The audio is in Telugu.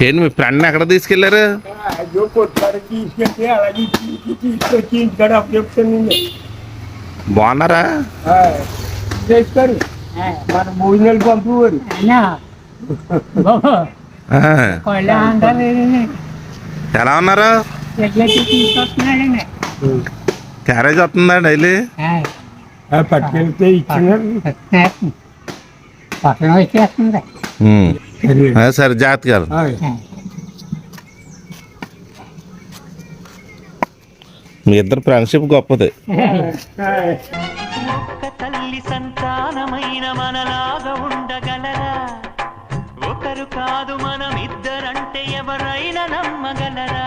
ఏంటి మీ ఫ్రెండ్ ఎక్కడ తీసుకెళ్ళారు? బాగున్నారా? మన భోజనాలు పంపేవారు ఎలా ఉన్నారు? క్యారేజ్ వస్తుందా డైలీ? ఆ, పట్టుకెళ్తే ఇచ్చినారు పక్కన వచ్చేస్తుంది సరే జాగ్రత్తగా. మీ ఇద్దరు ఫ్రెండ్షిప్ గొప్పది. తల్లి సంతానమైన మనలాగా ఉండగలరా? ఒకరు కాదు మనం ఇద్దరంటే ఎవరైనా నమ్మగలరా?